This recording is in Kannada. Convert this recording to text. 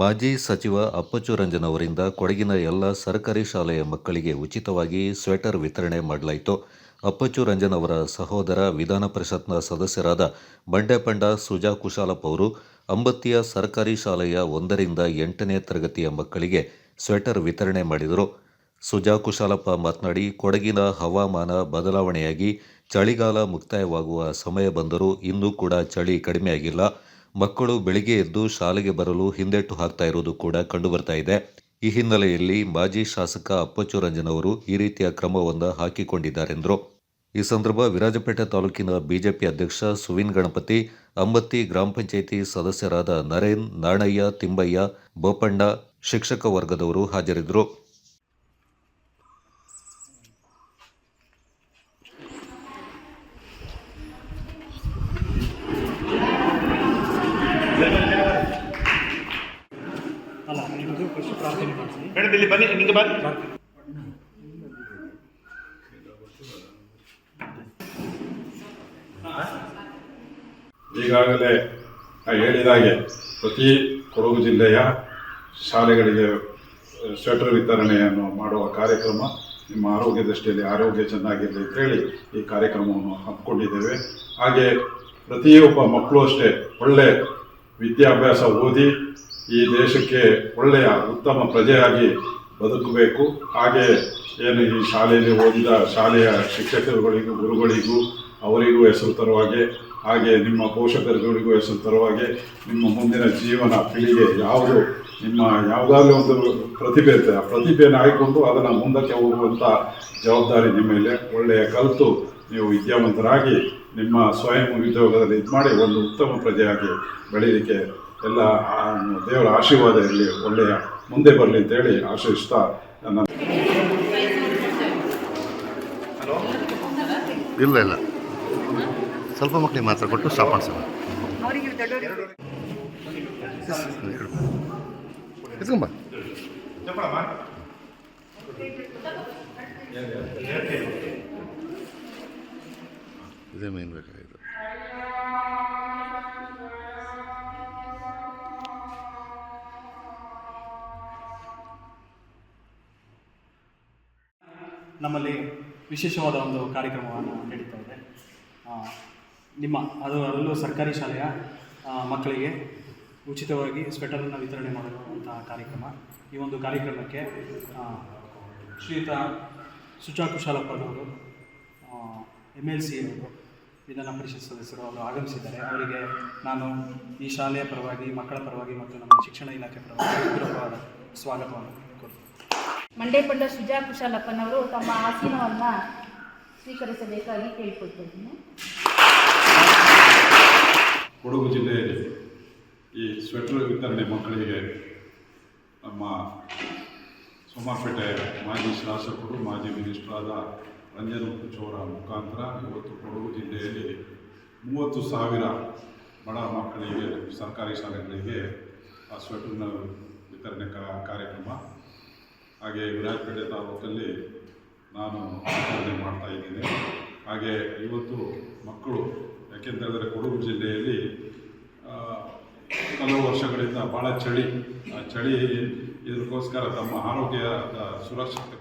ಮಾಜಿ ಸಚಿವ ಅಪ್ಪಚ್ಚು ರಂಜನ್ ಅವರಿಂದ ಕೊಡಗಿನ ಎಲ್ಲ ಸರ್ಕಾರಿ ಶಾಲೆಯ ಮಕ್ಕಳಿಗೆ ಉಚಿತವಾಗಿ ಸ್ವೆಟರ್ ವಿತರಣೆ ಮಾಡಲಾಯಿತು. ಅಪ್ಪಚ್ಚು ರಂಜನ್ ಅವರ ಸಹೋದರ ವಿಧಾನ ಪರಿಷತ್ನ ಸದಸ್ಯರಾದ ಬಂಡೆಪಂಡ ಸುಜಾ ಕುಶಾಲಪ್ಪ ಅವರು ಅಂಬತ್ತಿಯ ಸರ್ಕಾರಿ ಶಾಲೆಯ ಒಂದರಿಂದ ಎಂಟನೇ ತರಗತಿಯ ಮಕ್ಕಳಿಗೆ ಸ್ವೆಟರ್ ವಿತರಣೆ ಮಾಡಿದರು. ಸುಜಾ ಕುಶಾಲಪ್ಪ ಮಾತನಾಡಿ, ಕೊಡಗಿನ ಹವಾಮಾನ ಬದಲಾವಣೆಯಾಗಿ ಚಳಿಗಾಲ ಮುಕ್ತಾಯವಾಗುವ ಸಮಯ ಬಂದರೂ ಇನ್ನೂ ಕೂಡ ಚಳಿ ಕಡಿಮೆಯಾಗಿಲ್ಲ. ಮಕ್ಕಳು ಬೆಳಿಗ್ಗೆ ಎದ್ದು ಶಾಲೆಗೆ ಬರಲು ಹಿಂದೆಟ್ಟು ಹಾಕ್ತಾ ಇರೋದು ಕೂಡ ಕಂಡುಬರ್ತಾ ಇದೆ. ಈ ಹಿನ್ನೆಲೆಯಲ್ಲಿ ಮಾಜಿ ಶಾಸಕ ಅಪ್ಪಚ್ಚು ರಂಜನ್ ಅವರು ಈ ರೀತಿಯ ಕ್ರಮವನ್ನು ಹಾಕಿಕೊಂಡಿದ್ದಾರೆಂದರು. ಈ ಸಂದರ್ಭ ವಿರಾಜಪೇಟೆ ತಾಲೂಕಿನ ಬಿಜೆಪಿ ಅಧ್ಯಕ್ಷ ಸುವಿನ್ ಗಣಪತಿ, ಅಂಬತ್ತಿ ಗ್ರಾಮ ಪಂಚಾಯಿತಿ ಸದಸ್ಯರಾದ ನರೇನ್, ನಾಣಯ್ಯ, ತಿಂಬಯ್ಯ, ಬೋಪಣ್ಣ, ಶಿಕ್ಷಕ ವರ್ಗದವರು ಹಾಜರಿದ್ದರು. ಇಲ್ಲಿ ಬನ್ನಿ, ನಿಮಗೆ ಬನ್ನಿ. ಈಗಾಗಲೇ ಹೇಳಿದ ಹಾಗೆ ಪ್ರತಿ ಕೊಡಗು ಜಿಲ್ಲೆಯ ಶಾಲೆಗಳಿಗೆ ಸ್ವೆಟರ್ ವಿತರಣೆಯನ್ನು ಮಾಡುವ ಕಾರ್ಯಕ್ರಮ ನಿಮ್ಮ ಆರೋಗ್ಯ ದೃಷ್ಟಿಯಲ್ಲಿ ಆರೋಗ್ಯ ಚೆನ್ನಾಗಿರಲಿ ಅಂತೇಳಿ ಈ ಕಾರ್ಯಕ್ರಮವನ್ನು ಹಮ್ಮಿಕೊಂಡಿದ್ದೇವೆ. ಹಾಗೆ ಪ್ರತಿಯೊಬ್ಬ ಮಕ್ಕಳು ಅಷ್ಟೇ ಒಳ್ಳೆ ವಿದ್ಯಾಭ್ಯಾಸ ಓದಿ ಈ ದೇಶಕ್ಕೆ ಒಳ್ಳೆಯ ಉತ್ತಮ ಪ್ರಜೆಯಾಗಿ ಬದುಕಬೇಕು. ಹಾಗೆ ಏನು ಈ ಶಾಲೆಯಲ್ಲಿ ಓದಿದ ಶಾಲೆಯ ಶಿಕ್ಷಕರುಗಳಿಗೂ, ಗುರುಗಳಿಗೂ, ಅವರಿಗೂ ಹೆಸರು ತರುವಾಗೆ, ಹಾಗೆ ನಿಮ್ಮ ಪೋಷಕರುಗಳಿಗೂ ಹೆಸರು ತರುವಾಗೆ ನಿಮ್ಮ ಮುಂದಿನ ಜೀವನ ಪೀಳಿಗೆ ಯಾವುದು, ನಿಮ್ಮ ಯಾವುದಾದ್ರೂ ಒಂದು ಪ್ರತಿಭೆ ಇರ್ತದೆ. ಆ ಪ್ರತಿಭೆಯನ್ನು ಆಯ್ಕೊಂಡು ಅದನ್ನು ಮುಂದಕ್ಕೆ ಹೋಗುವಂಥ ಜವಾಬ್ದಾರಿ ನಿಮ್ಮ ಮೇಲೆ. ಒಳ್ಳೆಯ ಕಲಿತು ನೀವು ವಿದ್ಯಾವಂತರಾಗಿ ನಿಮ್ಮ ಸ್ವಯಂ ಉದ್ಯೋಗದಲ್ಲಿ ಇದು ಮಾಡಿ ಒಂದು ಉತ್ತಮ ಪ್ರಜೆಯಾಗಿ ಬೆಳೀಲಿಕ್ಕೆ ಎಲ್ಲ ಆ ದೇವರ ಆಶೀರ್ವಾದ ಇರಲಿ ಒಳ್ಳೆಯ ಮುಂದೆ ಬರಲಿ ಅಂತೇಳಿ ಆಶೀರ್ವಿಸ್ತಾ ನನ್ನ ಇಲ್ಲ ಇಲ್ಲ. ಸ್ವಲ್ಪ ಮಕ್ಕಳಿಗೆ ಮಾತ್ರ ಕೊಟ್ಟು ಸ್ಟಾಪ್ ಮಾಡ್ಸೋಣ. ಎತ್ಕೊಂಬ ಇದೇ ಮೇನ್ ಬೇಕಾಗಿತ್ತು ನಮ್ಮಲ್ಲಿ ವಿಶೇಷವಾದ ಒಂದು ಕಾರ್ಯಕ್ರಮವನ್ನು ನಡೀತಾ ಇದೆ. ನಿಮ್ಮ, ಅದು ಅದರಲ್ಲೂ ಸರ್ಕಾರಿ ಶಾಲೆಯ ಮಕ್ಕಳಿಗೆ ಉಚಿತವಾಗಿ ಸ್ವೆಟರನ್ನು ವಿತರಣೆ ಮಾಡುವಂತಹ ಕಾರ್ಯಕ್ರಮ. ಈ ಒಂದು ಕಾರ್ಯಕ್ರಮಕ್ಕೆ ಶ್ರೀಯುತ ಸುಚಾ ಕುಶಾಲಪ್ಪನವರು ಎಂ ಎಲ್ ಸಿ ಅವರು, ವಿಧಾನ ಪರಿಷತ್ ಸದಸ್ಯರು ಅವರು ಆಗಮಿಸಿದ್ದಾರೆ. ಅವರಿಗೆ ನಾನು ಈ ಶಾಲೆಯ ಪರವಾಗಿ, ಮಕ್ಕಳ ಪರವಾಗಿ ಮತ್ತು ನಮ್ಮ ಶಿಕ್ಷಣ ಇಲಾಖೆ ಪರವಾಗಿ ಸ್ವಾಗತವನ್ನು ಸ್ವಾಗತವನ್ನು ಮಂಡೇಪಂಡ ಸುಜಾ ಕುಶಾಲಪ್ಪನವರು ತಮ್ಮ ಆಸೀನವನ್ನು ಸ್ವೀಕರಿಸಬೇಕಾಗಿ ಕೇಳಿಕೊಳ್ತಾ ಇದ್ದೀನಿ ಕೊಡಗು ಜಿಲ್ಲೆಯಲ್ಲಿ ಈ ಸ್ವೆಟರ್ ವಿತರಣೆ ಮಕ್ಕಳಿಗೆ ನಮ್ಮ ಸೋಮಾಪೇಟೆ ಮಾಜಿ ಶಾಸಕರು, ಮಾಜಿ ಮಿನಿಸ್ಟರಾದ ರಂಜನ್ ಚೌರ ಮುಖಾಂತರ ಇವತ್ತು ಕೊಡಗು ಜಿಲ್ಲೆಯಲ್ಲಿ ಮೂವತ್ತು ಸಾವಿರ ಬಡ ಮಕ್ಕಳಿಗೆ, ಸರ್ಕಾರಿ ಶಾಲೆಗಳಿಗೆ ಆ ಸ್ವೆಟರ್ನ ವಿತರಣೆ ಕಾರ್ಯಕ್ರಮ ಹಾಗೆ ವಿರಾಜಪೇಟೆ ತಾಲೂಕಲ್ಲಿ ನಾನು ಆಚರಣೆ ಮಾಡ್ತಾ ಇದ್ದೀನಿ. ಹಾಗೆ ಇವತ್ತು ಮಕ್ಕಳು ಯಾಕೆಂತೇಳಿದ್ರೆ ಕೊಡಗು ಜಿಲ್ಲೆಯಲ್ಲಿ ಹಲವು ವರ್ಷಗಳಿಂದ ಭಾಳ ಚಳಿ. ಆ ಚಳಿ ಇದಕ್ಕೋಸ್ಕರ ತಮ್ಮ ಆರೋಗ್ಯದ ಸುರಕ್ಷತೆ